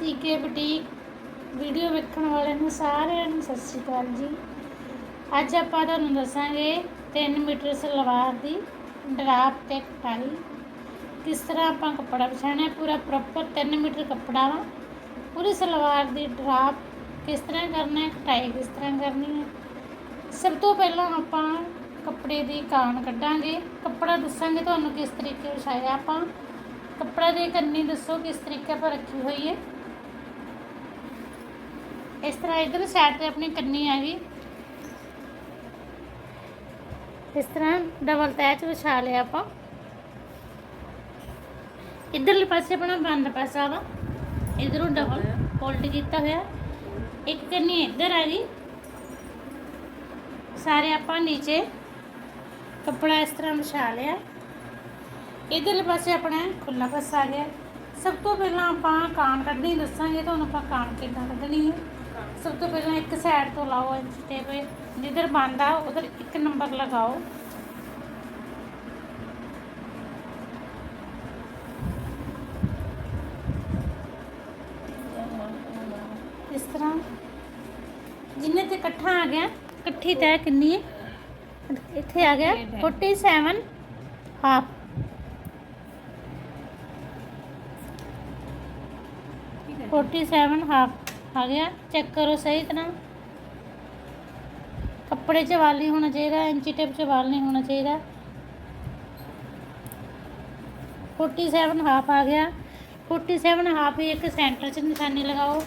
ਸੀਕੇ boutique video ਵੇਖਣ ਵਾਲਿਆਂ ਨੂੰ ਸਾਰਿਆਂ ਨੂੰ ਸਤਿ ਸ਼੍ਰੀ ਅਕਾਲ ਜੀ। ਅੱਜ ਆਪਾਂ ਤੁਹਾਨੂੰ ਦੱਸਾਂਗੇ 3 ਮੀਟਰ ਸਲਵਾਰ ਦੀ ਡਰਾਪ ਤੇ ਕਟਾਈ ਕਿਸ ਤਰ੍ਹਾਂ ਆਪਾਂ ਕੱਪੜਾ ਵਿਛਾਣਾ ਪੂਰਾ ਪ੍ਰੋਪਰ 3 ਮੀਟਰ ਕੱਪੜਾ ਵਾ। ਪੂਰੀ ਸਲਵਾਰ ਦੀ ਡਰਾਪ ਕਿਸ ਤਰ੍ਹਾਂ ਕਰਨਾ ਹੈ ਕਟਾਈ ਕਿਸ ਤਰ੍ਹਾਂ ਕਰਨੀ ਹੈ। ਸਭ ਤੋਂ ਪਹਿਲਾਂ ਆਪਾਂ ਕੱਪੜੇ ਦੀ ਕਾਣ ਕੱਢਾਂਗੇ। ਕੱਪੜਾ ਦੱਸਾਂਗੇ ਤੁਹਾਨੂੰ ਕਿਸ ਤਰੀਕੇ ਵਿਛਾਇਆ ਆਪਾਂ। ਕੱਪੜਾ ਦੀ ਕੰਨੀ ਦੱਸੋ ਕਿਸ ਤਰੀਕੇ ਪਰ ਰੱਖੀ ਹੋਈ ਹੈ। ਇਸ ਤਰ੍ਹਾਂ ਇਧਰ ਸਾਈਡ ਤੇ ਆਪਣੀ ਕੰਨੀ ਆ ਗਈ ਇਸ ਤਰ੍ਹਾਂ ਡਬਲ ਤੈਚ ਵਿਛਾ ਲਿਆ ਆਪਾਂ। ਇਧਰਲੇ ਪਾਸੇ ਆਪਣਾ ਬੰਦ ਪਾਸਾ ਵਾ। ਇਧਰੋਂ ਡਬਲ ਫੋਲਡ ਕੀਤਾ ਹੋਇਆ। ਇੱਕ ਕੰਨੀ ਇੱਧਰ ਆ ਗਈ ਸਾਰੇ ਆਪਾਂ ਨੀਚੇ ਕੱਪੜਾ ਇਸ ਤਰ੍ਹਾਂ ਵਿਛਾ ਲਿਆ। ਇਧਰਲੇ ਪਾਸੇ ਆਪਣਾ ਖੁੱਲਾ ਪਾਸਾ ਆ ਗਿਆ। ਸਭ ਤੋਂ ਪਹਿਲਾਂ ਆਪਾਂ ਕਾਨ ਕੱਢਣੀ, ਦੱਸਾਂਗੇ ਤੁਹਾਨੂੰ ਆਪਾਂ ਕਾਨ ਕਿੱਦਾਂ ਕੱਢਣੀ ਹੈ। ਸਭ ਤੋਂ ਪਹਿਲਾਂ ਇੱਕ ਸਾਈਡ ਤੋਂ ਲਾਓ ਇੰਚੀ ਟੇਪ ਜਿੱਧਰ ਬੰਦਾ ਉਧਰ ਇੱਕ ਨੰਬਰ ਲਗਾਓ। ਇਸ ਤਰ੍ਹਾਂ। ਜਿੰਨੇ ਤੇ ਇਕੱਠਾ ਆ ਗਿਆ, ਇਕੱਠੀ ਤੈ ਕਿੰਨੀ ਹੈ? ਇੱਥੇ ਆ ਗਿਆ 47 ਹਾਫ ਠੀਕ ਹੈ 47 ਹਾਫ आ गया चेक करो सही तरह ਕੱਪੜੇ 'ਚ ਵਾਲ ਨਹੀਂ ਹੋਣਾ ਚਾਹੀਦਾ ਇੰਚੀ ਟੇਪ 'ਚ ਵਾਲ ਨਹੀਂ ਹੋਣਾ ਚਾਹੀਦਾ 47 ਹਾਫ ਆ ਗਿਆ 47 ਹਾਫ ਹੀ ਇੱਕ ਸੈਂਟਰ 'ਚ ਨਿਸ਼ਾਨੀ ਲਗਾਓ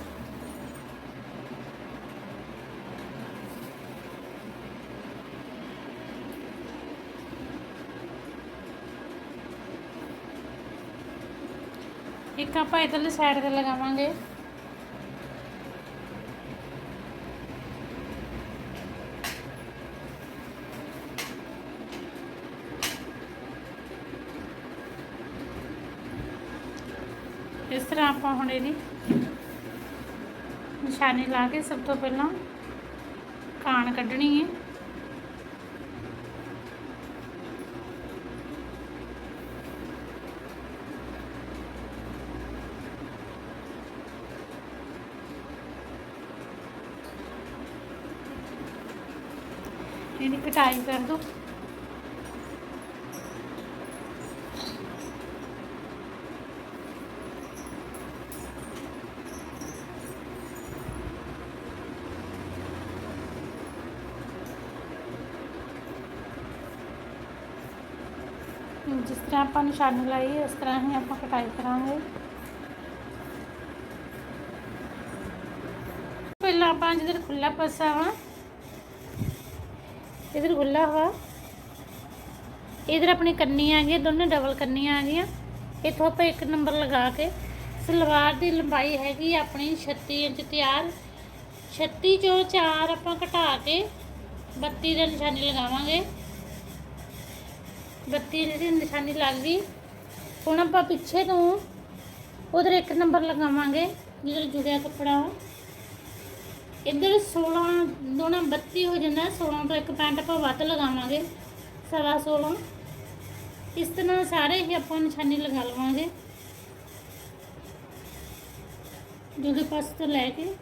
ਇੱਕ ਆਪਾਂ ਇਧਰਲੀ ਸਾਈਡ ਤੇ ਲਗਾਵਾਂਗੇ ਹੁਣ ਇਹਦੀ ਨਿਸ਼ਾਨੀ ਲਾ ਕੇ ਸਭ ਤੋਂ ਪਹਿਲਾਂ ਕਾਣ ਕੱਢਣੀ ਹੈ। ਇਹਦੀ ਕਟਾਈ ਕਰ ਦੋ। ਜਿਸ ਤਰ੍ਹਾਂ ਆਪਾਂ ਨਿਸ਼ਾਨੀ ਲਾਈ ਇਸ ਤਰ੍ਹਾਂ ਹੀ ਆਪਾਂ ਕਟਾਈ ਕਰਾਂਗੇ ਪਹਿਲਾਂ ਆਪਾਂ ਜਿੱਧਰ ਖੁੱਲਾ ਪਾਸਾ ਵਾ ਇਧਰ ਖੁੱਲਾ ਵਾ ਇਧਰ ਆਪਣੀ ਕੰਨੀ ਆ ਗਈ ਦੋਨੇ ਡਬਲ ਕੰਨੀਆਂ ਆ ਗਈਆਂ ਇੱਥੋਂ ਆਪਾਂ ਇੱਕ ਨੰਬਰ ਲਗਾ ਕੇ ਸਲਵਾਰ ਦੀ ਲੰਬਾਈ ਹੈਗੀ ਆਪਣੀ 36 ਇੰਚ ਤਿਆਰ 36 ਚੋਂ 4 ਆਪਾਂ ਘਟਾ ਕੇ 32 ਦਾ ਨਿਸ਼ਾਨੀ ਲਗਾਵਾਂਗੇ। ਬੱਤੀ ਜਿਹੜੀ ਨਿਸ਼ਾਨੀ ਲੱਗ ਗਈ। ਹੁਣ ਆਪਾਂ ਪਿੱਛੇ ਤੋਂ ਉਧਰ ਇੱਕ ਨੰਬਰ ਲਗਾਵਾਂਗੇ, ਜਿਹੜਾ ਜੁੜਿਆ ਕੱਪੜਾ। ਇੱਧਰ 16 ਦੋਣਾ 32 ਹੋ ਜਾਂਦਾ 16 ਤੋਂ ਇੱਕ ਪੈਂਟ ਆਪਾਂ ਵੱਧ ਲਗਾਵਾਂਗੇ, ਸਵਾ 16 ਇਸ ਤਰ੍ਹਾਂ ਸਾਰੇ ਹੀ ਆਪਾਂ ਨਿਸ਼ਾਨੀ ਲਗਾ ਲਵਾਂਗੇ। ਜਿਹੜੇ ਪਾਸ ਤੋਂ ਲੈ ਕੇ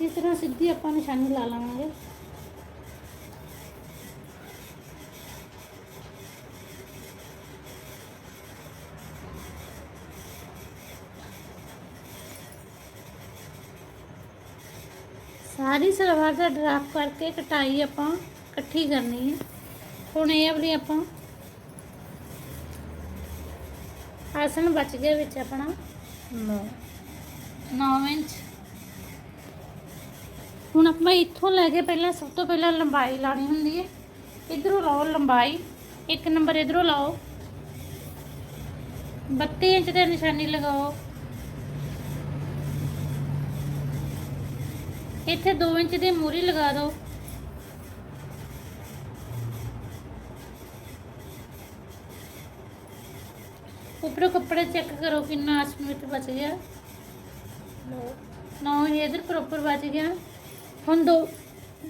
ਇਸ ਤਰ੍ਹਾਂ ਸਿੱਧੀ ਆਪਾਂ ਨਿਸ਼ਾਨੀ ਲਾ ਲਵਾਂਗੇ ਸਾਰੀ ਸਲਵਾਰ ਦਾ ਡਰਾਪ ਕਰਕੇ ਕਟਾਈ ਆਪਾਂ ਇਕੱਠੀ ਕਰਨੀ ਹੈ। ਹੁਣ ਇਹ ਵਾਲੀ ਆਪਾਂ ਆਸਣ ਬਚ ਗਿਆ ਵਿੱਚ ਆਪਣਾ। 9 9 ਇੰਚ। ਹੁਣ ਆਪਾਂ ਇੱਥੋਂ ਲੈ ਕੇ ਪਹਿਲਾਂ ਸਭ ਤੋਂ ਪਹਿਲਾਂ ਲੰਬਾਈ ਲਾਣੀ ਹੁੰਦੀ ਹੈ। ਇਧਰੋਂ ਲਾਓ ਲੰਬਾਈ। ਇੱਕ ਨੰਬਰ ਇਧਰੋਂ ਲਾਓ। 32 ਇੰਚ ਤੇ ਨਿਸ਼ਾਨੀ ਲਗਾਓ। ਇੱਥੇ 2 ਇੰਚ ਦੀ ਮੂਰੀ ਲਗਾ ਦਿਓ। ਉੱਪਰੋਂ ਕੱਪੜਾ ਚੈੱਕ ਕਰੋ ਕਿੰਨਾ 8 ਮੀਟਰ ਬਚ ਗਿਆ। ਨੌ ਹੀ ਇਧਰ ਪ੍ਰੋਪਰ ਬਚ ਗਿਆ। ਹੁਣ ਦੋ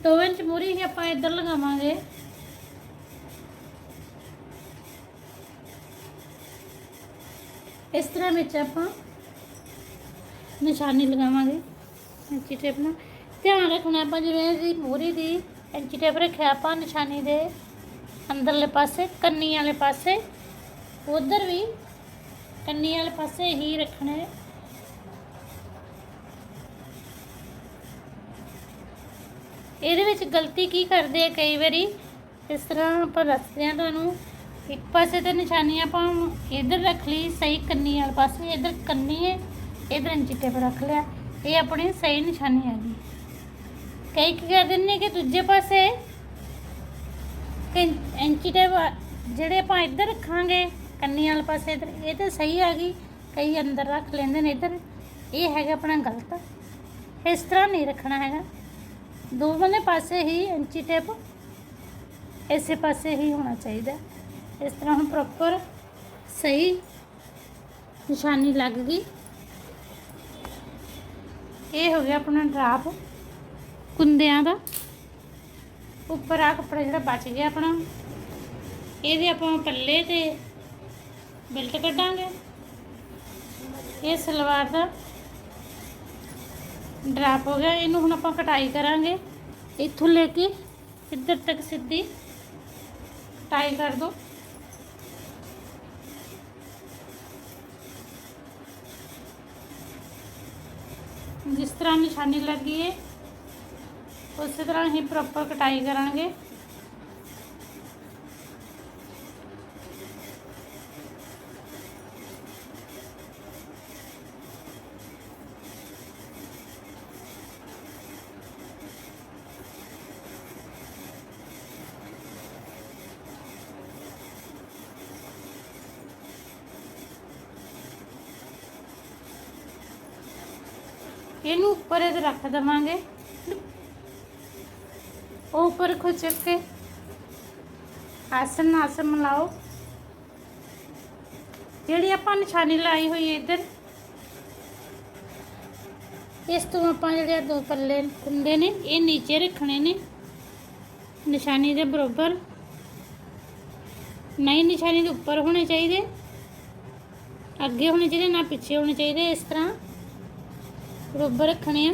ਦੋ ਇੰਚ ਮੂਰੀ ਹੀ ਆਪਾਂ ਇੱਧਰ ਲਗਾਵਾਂਗੇ। ਇਸ ਤਰ੍ਹਾਂ ਵਿੱਚ ਆਪਾਂ ਨਿਸ਼ਾਨੀ ਲਗਾਵਾਂਗੇ ਇੰਚੀ ਟੇਪ ਨਾਲ। ਧਿਆਨ ਰੱਖਣਾ ਆਪਾਂ ਜਿਵੇਂ ਦੀ ਮੂਰੀ ਦੀ ਇੰਚੀ ਟੇਪ ਰੱਖਿਆ ਆਪਾਂ ਨਿਸ਼ਾਨੀ ਦੇ ਅੰਦਰਲੇ ਪਾਸੇ, ਕੰਨੀ ਵਾਲੇ ਪਾਸੇ। ਉਧਰ ਵੀ ਕੰਨੀ ਵਾਲੇ ਪਾਸੇ ਹੀ ਰੱਖਣੇ ਇਹਦੇ ਵਿੱਚ ਗਲਤੀ ਕੀ ਕਰਦੇ ਆ ਕਈ ਵਾਰੀ? ਇਸ ਤਰ੍ਹਾਂ ਆਪਾਂ ਦੱਸਦੇ ਆ ਤੁਹਾਨੂੰ। ਇੱਕ ਪਾਸੇ ਤੇ ਨਿਸ਼ਾਨੀ ਆਪਾਂ ਇਧਰ ਰੱਖ ਲਈ, ਸਹੀ ਕੰਨੀ ਵਾਲੇ ਪਾਸੇ ਇਧਰ ਕੰਨੀ ਹੈ ਇਧਰ ਇੰਚੀ ਟੇਪ ਰੱਖ ਲਿਆ। ਇਹ ਆਪਣੀ ਸਹੀ ਨਿਸ਼ਾਨੀ ਆ ਗਈ। ਕਈ ਕੀ ਕਰਦੇ ਨੇ ਕਿ ਦੂਜੇ ਪਾਸੇ ਐਂਚੀ ਟੇਪ ਜਿਹੜੇ ਆਪਾਂ ਇੱਧਰ ਰੱਖਾਂਗੇ, ਕੰਨੀ ਵਾਲੇ ਪਾਸੇ ਇੱਧਰ, ਇਹ ਤਾਂ ਸਹੀ ਆ ਗਈ। ਕਈ ਅੰਦਰ ਰੱਖ ਲੈਂਦੇ ਨੇ ਇੱਧਰ। ਇਹ ਹੈਗਾ ਆਪਣਾ ਗਲਤ। ਇਸ ਤਰ੍ਹਾਂ ਨਹੀਂ ਰੱਖਣਾ ਹੈਗਾ। ਦੋਵਾਂ ਪਾਸੇ ਹੀ ਇੰਚੀ ਟੇਪ ਇਸੇ ਪਾਸੇ ਹੀ ਹੋਣਾ ਚਾਹੀਦਾ। ਇਸ ਤਰ੍ਹਾਂ ਹੁਣ ਪ੍ਰੋਪਰ ਸਹੀ ਨਿਸ਼ਾਨੀ ਲੱਗ ਗਈ। ਇਹ ਹੋ ਗਿਆ ਆਪਣਾ ਡਰਾਪ ਕੁੰਦਿਆਂ ਦਾ। ਉੱਪਰ ਆ ਕੱਪੜਾ ਜਿਹੜਾ ਬਚ ਗਿਆ ਆਪਣਾ, ਇਹਦੇ ਆਪਾਂ ਪੱਲੇ ਤੇ ਬਿਲਟ ਕੱਢਾਂਗੇ। ਇਹ ਸਲਵਾਰ ਦਾ ਡਰਾਪ ਹੋ ਗਿਆ। ਇਹਨੂੰ ਹੁਣ ਆਪਾਂ ਕਟਾਈ ਕਰਾਂਗੇ। ਇੱਥੋਂ ਲੈ ਕੇ ਇੱਧਰ ਤੱਕ ਸਿੱਧੀ ਕਟਾਈ ਕਰ ਦੋ। ਜਿਸ ਤਰ੍ਹਾਂ ਨਿਸ਼ਾਨੀ ਲੱਗੀ ਹੈ ਉਸੇ ਤਰ੍ਹਾਂ ਹੀ ਪ੍ਰੋਪਰ ਕਟਾਈ ਕਰਾਂਗੇ ਇਹਨੂੰ ਉੱਪਰ ਇਹਦੇ ਰੱਖ ਦਵਾਂਗੇ ਉਹ ਉੱਪਰ ਖੁਚਕ ਕੇ ਆਸਨ ਆਸਨ ਮਿਲਾਓ ਜਿਹੜੀ ਆਪਾਂ ਨਿਸ਼ਾਨੀ ਲਾਈ ਹੋਈ ਹੈ ਇੱਧਰ ਇਸ ਤੋਂ ਆਪਾਂ ਜਿਹੜੇ ਆਹ ਦੋ ਪੱਲੇ ਹੁੰਦੇ ਨੇ ਇਹ ਨੀਚੇ ਰੱਖਣੇ ਨੇ ਨਿਸ਼ਾਨੀ ਦੇ ਬਰਾਬਰ ਨਹੀਂ ਨਿਸ਼ਾਨੀ ਦੇ ਉੱਪਰ ਹੋਣੇ ਚਾਹੀਦੇ ਅੱਗੇ ਹੋਣੇ ਚਾਹੀਦੇ ਨਾ ਪਿੱਛੇ ਹੋਣੇ ਚਾਹੀਦੇ ਇਸ ਤਰ੍ਹਾਂ ਬਰੋਬਰ ਰੱਖਣੇ ਆ।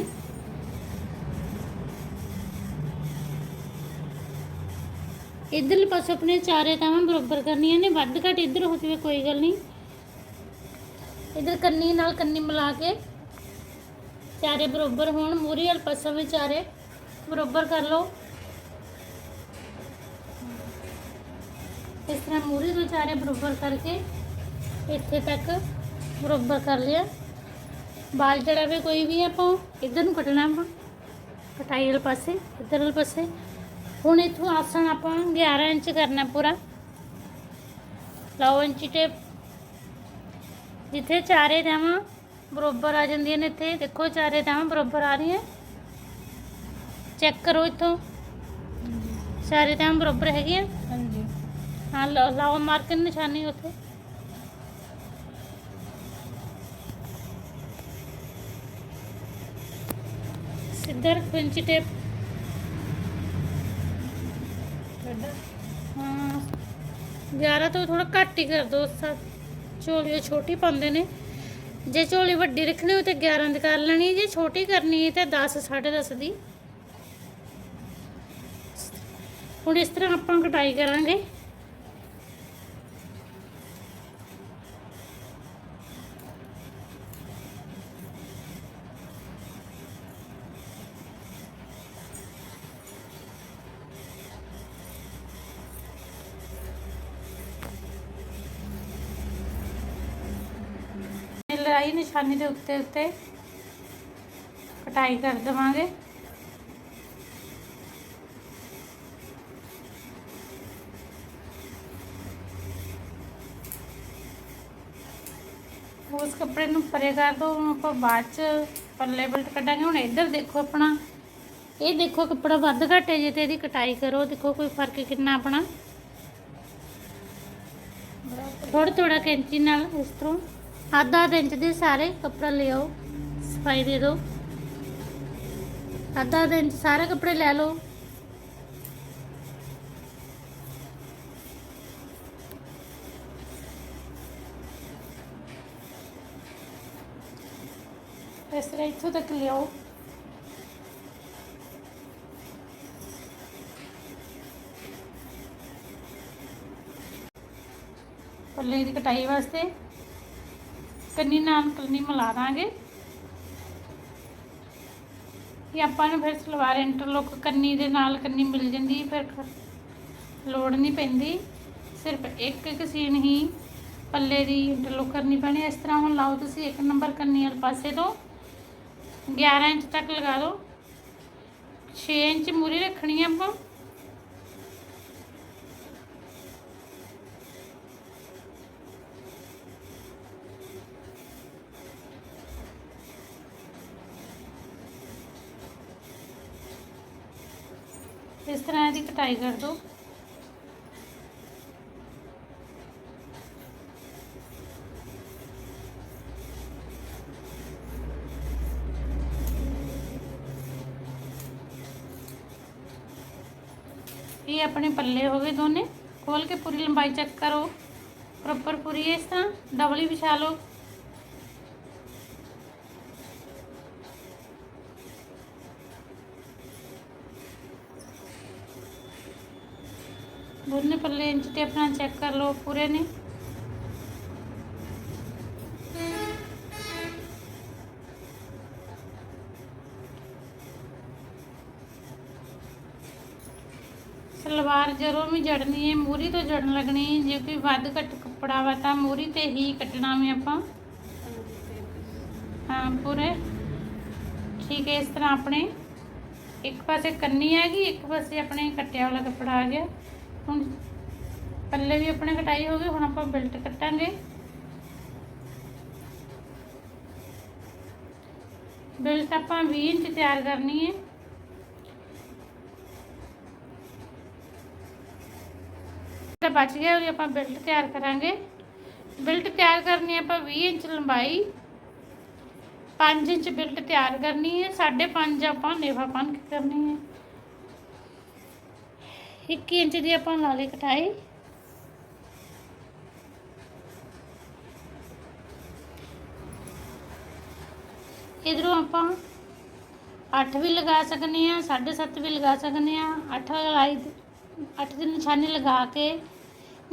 ਇਧਰਲੇ ਪਾਸੇ ਆਪਣੇ ਚਾਰੇ ਤਾਵਾਂ ਬਰਾਬਰ ਕਰਨੀਆਂ ਨੇ, ਵੱਧ ਘੱਟ ਇੱਧਰ ਹੋ ਜਾਵੇ ਕੋਈ ਗੱਲ ਨਹੀਂ। ਇਧਰ ਕੰਨੀ ਨਾਲ ਕੰਨੀ ਮਿਲਾ ਕੇ ਚਾਰੇ ਬਰੋਬਰ ਹੋਣ ਮੂਰੀ ਵਾਲੇ ਪਾਸੇ ਵੀ ਚਾਰੇ ਬਰੋਬਰ ਕਰ ਲਓ। ਇਸ ਤਰ੍ਹਾਂ ਮੂਰੀ ਤੋਂ ਚਾਰੇ ਬਰੋਬਰ ਕਰਕੇ ਇੱਥੇ ਤੱਕ ਬਰਾਬਰ ਕਰ ਲਿਆ। ਬਾਲ ਚੜਾਵੇ ਕੋਈ ਵੀ ਆਪਾਂ ਇਧਰ ਨੂੰ ਕੱਟਣਾ ਆਪਾਂ ਕਟਾਈ ਵਾਲੇ ਪਾਸੇ ਇੱਧਰ ਵਾਲੇ ਪਾਸੇ ਹੁਣ ਇਥੋਂ ਆਸਣ ਆਪਾਂ 11 ਇੰਚ ਕਰਨਾ ਪੂਰਾ ਲਾਓ ਇੰਚੀ ਟੇਪ ਜਿੱਥੇ ਚਾਰੇ ਤਾਵਾਂ ਬਰਾਬਰ ਆ ਜਾਂਦੀਆਂ ਨੇ ਇੱਥੇ ਦੇਖੋ ਚਾਰੇ ਤਾਵਾਂ ਬਰਾਬਰ ਆ ਰਹੀਆਂ ਚੈੱਕ ਕਰੋ ਇਥੋਂ ਚਾਰੇ ਤਾਵਾਂ ਬਰਾਬਰ ਹੈਗੀਆਂ ਹਾਂਜੀ ਹਾਂ ਲਾ- ਲਾਓ ਮਾਰਕ ਨਿਸ਼ਾਨੀ ਉੱਥੇ ਸਿੱਧਾ ਰੱਖੋ ਟੇਪ। ਹਾਂ। 11 ਤੋਂ ਥੋੜਾ ਘੱਟ ਹੀ ਕਰ ਦੋ ਝੋਲੀ ਛੋਟੀ ਪਾਉਂਦੇ ਨੇ। ਜੇ ਝੋਲੀ ਵੱਡੀ ਰੱਖਣੀ ਹੋਵੇ ਤੇ 11 ਦੀ ਕਰ ਲੈਣੀ ਜੇ ਛੋਟੀ ਕਰਨੀ ਹੈ ਤੇ 10 10.5 ਦੀ। ਹੁਣ ਇਸ ਤਰ੍ਹਾਂ ਆਪਾਂ ਕਟਾਈ ਕਰਾਂਗੇ। ਨਿਸ਼ਾਨੀ ਦੇ ਉੱਤੇ ਉੱਤੇ ਕਟਾਈ ਕਰ ਦੇਵਾਂਗੇ। ਉਸ ਕੱਪੜੇ ਨੂੰ ਪਰੇ ਕਰ ਦੋ ਆਪਾਂ ਬਾਅਦ ਚ ਪੱਲੇ ਬਲਟ ਕੱਢਾਂਗੇ। ਹੁਣ ਇੱਧਰ ਦੇਖੋ ਆਪਣਾ, ਇਹ ਦੇਖੋ ਕੱਪੜਾ ਵੱਧ ਘੱਟ ਹੈ ਜੇ ਤੇ ਇਹਦੀ ਕਟਾਈ ਕਰੋ। ਦੇਖੋ ਕੋਈ ਫ਼ਰਕ ਕਿੰਨਾ ਆਪਣਾ। ਥੋੜਾ ਥੋੜਾ ਕੈਂਚੀ ਨਾਲ ਇਸ ਤਰ੍ਹਾਂ। ਆਧਾ ਅੱਧਾ ਇੰਚ ਦੇ ਸਾਰੇ ਕੱਪੜਾ ਲਿਆਓ, ਸਫ਼ਾਈ ਦੇ ਦਿਓ। ਅੱਧਾ ਦਿਨ 'ਚ ਸਾਰੇ ਕੱਪੜੇ ਲੈ ਲਓ। ਇਸ ਤਰ੍ਹਾਂ ਇੱਥੋਂ ਤੱਕ ਲਿਆਓ। ਪੱਲੇ ਦੀ ਕਟਾਈ ਵਾਸਤੇ ਕੰਨੀ ਨਾਲ ਕੰਨੀ ਮਿਲਾ ਦਾਂਗੇ। ਇਹ ਆਪਾਂ ਨੂੰ ਫਿਰ ਸਲਵਾਰ ਇੰਟਰਲੋਕ ਕੰਨੀ ਦੇ ਨਾਲ ਕੰਨੀ ਮਿਲ ਜਾਂਦੀ, ਫਿਰ ਲੋੜ ਨਹੀਂ ਪੈਂਦੀ। ਸਿਰਫ ਇੱਕ ਇੱਕ ਸੀਨ ਹੀ ਪੱਲੇ ਦੀ ਇੰਟਰਲੋਕ ਕਰਨੀ ਪੈਣੀ। ਇਸ ਤਰ੍ਹਾਂ ਹੁਣ ਲਾਓ ਤੁਸੀਂ ਇੱਕ ਨੰਬਰ ਕੰਨੀ ਵਾਲੇ ਪਾਸੇ ਤੋਂ। 11 ਇੰਚ ਤੱਕ ਲਗਾ ਦਿਓ। 6 ਇੰਚ ਮੂਰੀ ਰੱਖਣੀ ਆ ਆਪਾਂ। ਇਸ ਤਰ੍ਹਾਂ ਇਹਦੀ ਕਟਾਈ ਕਰ ਦਿਓ ਇਹ ਆਪਣੇ ਪੱਲੇ ਹੋ ਗਏ ਦੋਨੇ ਖੋਲ ਕੇ ਪੂਰੀ ਲੰਬਾਈ ਚੈੱਕ ਕਰੋ ਪ੍ਰੋਪਰ ਪੂਰੀ ਇਸ ਤਰ੍ਹਾਂ ਡਬਲ ਹੀ ਵਿਛਾ ਦੋਨੇ ਪੱਲੇ ਇੰਚ ਤੇ ਆਪਣਾ ਚੈੱਕ ਕਰ ਲਓ, ਪੂਰੇ ਨੇ। ਸਲਵਾਰ ਜਦੋਂ ਵੀ ਜੜਨੀ ਹੈ ਮੂਰੀ ਤੋਂ ਜੜਨ ਲੱਗਣੀ ਹੈ ਜੇ ਕੋਈ ਵੱਧ ਘੱਟ ਕੱਪੜਾ ਵਾ ਤਾਂ ਮੂਰੀ ਤੇ ਹੀ ਕੱਟਣਾ ਵੀ ਆਪਾਂ। ਹਾਂ, ਪੂਰੇ। ਠੀਕ ਹੈ ਇਸ ਤਰ੍ਹਾਂ ਆਪਣੇ। ਇੱਕ ਪਾਸੇ ਕੰਨੀ ਹੈਗੀ ਇੱਕ ਪਾਸੇ ਆਪਣੇ ਕੱਟਿਆ ਵਾਲਾ ਕੱਪੜਾ ਆ ਗਿਆ। ਹੁਣ ਪੱਲੇ ਵੀ ਆਪਣੇ ਕਟਾਈ ਹੋ ਗਈ ਹੁਣ ਆਪਾਂ ਬੈਲਟ ਕੱਟਾਂਗੇ। ਬੈਲਟ ਆਪਾਂ 20 ਇੰਚ ਤਿਆਰ ਕਰਨੀ ਹੈ। ਤਾਂ ਬਚ ਗਿਆ ਉਹ ਆਪਾਂ ਬੈਲਟ ਤਿਆਰ ਕਰਾਂਗੇ। ਬੈਲਟ ਤਿਆਰ ਕਰਨੀ ਹੈ ਆਪਾਂ 20 ਇੰਚ ਲੰਬਾਈ। 5 ਇੰਚ ਬੈਲਟ ਤਿਆਰ ਕਰਨੀ ਹੈ 5.5 ਆਪਾਂ ਨੇਫਾ ਬੰਨ ਕੇ ਕਰਨੀ ਹੈ। 1 ਇੰਚ ਦੀ ਆਪਾਂ ਲਾ ਲਈ ਕਟਾਈ। ਇਧਰੋਂ ਆਪਾਂ 8 ਵੀ ਲਗਾ ਸਕਨੇ ਆ 7.5 ਵੀ ਲਗਾ ਸਕਨੇ ਆ 8 ਲਗਾਈ 8 ਦੀ ਨਿਸ਼ਾਨੀ ਲਗਾ ਕੇ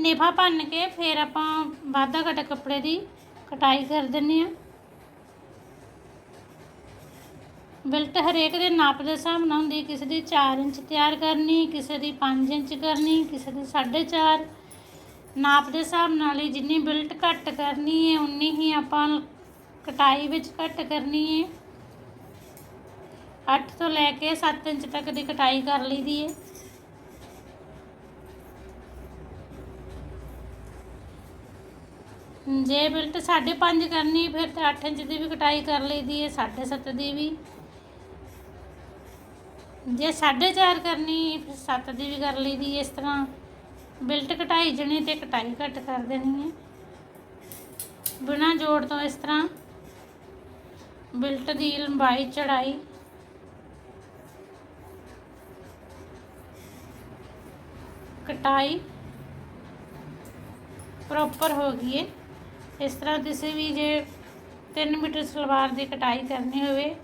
ਨੇਫਾ ਭੰਨ ਕੇ ਫਿਰ ਆਪਾਂ ਵਾਧਾ ਘਟਾ ਕੱਪੜੇ ਦੀ ਕਟਾਈ ਕਰ ਦਿੰਨੇ ਆ। ਬੈਲਟ ਹਰੇਕ ਦੇ ਨਾਪ ਦੇ ਹਿਸਾਬ ਨਾਲ ਹੁੰਦੀ ਕਿਸੇ ਦੀ 4 ਇੰਚ ਤਿਆਰ ਕਰਨੀ, ਕਿਸੇ ਦੀ 5 ਇੰਚ ਕਰਨੀ, ਕਿਸੇ ਦੀ 4.5 ਨਾਪ ਦੇ ਹਿਸਾਬ ਨਾਲ ਹੀ ਜਿੰਨੀ ਬੈਲਟ ਘੱਟ ਕਰਨੀ ਹੈ, ਉਨੀ ਹੀ ਆਪਾਂ ਕਟਾਈ ਵਿੱਚ ਘੱਟ ਕਰਨੀ ਹੈ। 8 ਤੋਂ ਲੈ ਕੇ 7 ਇੰਚ ਤੱਕ ਦੀ ਕਟਾਈ ਕਰ ਲਈਦੀ ਹੈ। ਜੇ ਬੈਲਟ 5.5 ਕਰਨੀ, ਫਿਰ ਤਾਂ 8 ਇੰਚ ਦੀ ਵੀ ਕਟਾਈ ਕਰ ਲਈਦੀ ਹੈ 7.5 ਦੀ ਵੀ। ਜੇ 4.5 ਕਰਨੀ, ਫਿਰ 7 ਦੀ ਵੀ ਕਰ ਲਈਦੀ ਹੈ ਇਸ ਤਰ੍ਹਾਂ। ਬਿਲਟ ਕਟਾਈ ਜਣੀ ਤੇ ਕਟਾਈ ਘੱਟ ਕਰ ਦੇਣੀ ਹੈ। ਬਿਨਾਂ ਜੋੜ ਤੋਂ ਇਸ ਤਰ੍ਹਾਂ। ਬਿਲਟ ਦੀ ਲੰਬਾਈ, ਚੜਾਈ। ਕਟਾਈ ਪ੍ਰੋਪਰ ਹੋ ਗਈ ਹੈ। ਇਸ ਤਰ੍ਹਾਂ ਤੁਸੀਂ ਵੀ ਜੇ 3 ਮੀਟਰ ਸਲਵਾਰ ਦੀ ਕਟਾਈ ਕਰਨੀ ਹੋਵੇ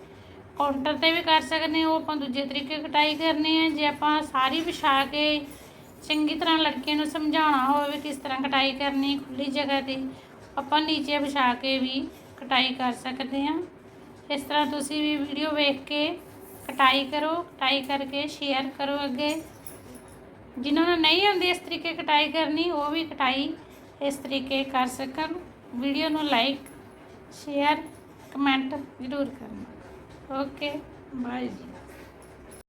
ਕਾਊਂਟਰ ਤੇ ਵੀ ਕਰ ਸਕਦੇ ਉਹ ਆਪਾਂ ਦੂਜੇ ਤਰੀਕੇ ਕਟਾਈ ਕਰਨੀ ਹੈ ਜੇ ਆਪਾਂ ਸਾਰੀ ਵਿਛਾ ਕੇ ਚੰਗੀ ਤਰ੍ਹਾਂ ਲੜਕੇ ਨੂੰ ਸਮਝਾਉਣਾ ਹੋਵੇ ਕਿਸ ਤਰ੍ਹਾਂ ਕਟਾਈ ਕਰਨੀ ਖੁੱਲੀ ਜਗ੍ਹਾ ਤੇ, ਆਪਾਂ ਨੀਚੇ ਵਿਛਾ ਕੇ ਵੀ ਕਟਾਈ ਕਰ ਸਕਦੇ ਹਾਂ ਇਸ ਤਰ੍ਹਾਂ ਤੁਸੀਂ ਵੀ ਵੀਡੀਓ ਵੇਖ ਕੇ ਕਟਾਈ ਕਰੋ, ਕਟਾਈ ਕਰਕੇ ਸ਼ੇਅਰ ਕਰੋ ਅੱਗੇ। ਜਿਨ੍ਹਾਂ ਨੂੰ ਨਹੀਂ ਆਉਂਦੀ ਇਸ ਤਰੀਕੇ ਕਟਾਈ ਕਰਨੀ, ਉਹ ਵੀ ਕਟਾਈ ਇਸ ਤਰੀਕੇ ਕਰ ਸਕਣ। ਵੀਡੀਓ ਨੂੰ ਲਾਈਕ, ਸ਼ੇਅਰ, ਕਮੈਂਟ ਜ਼ਰੂਰ ਕਰਨਾ। Ok, mais.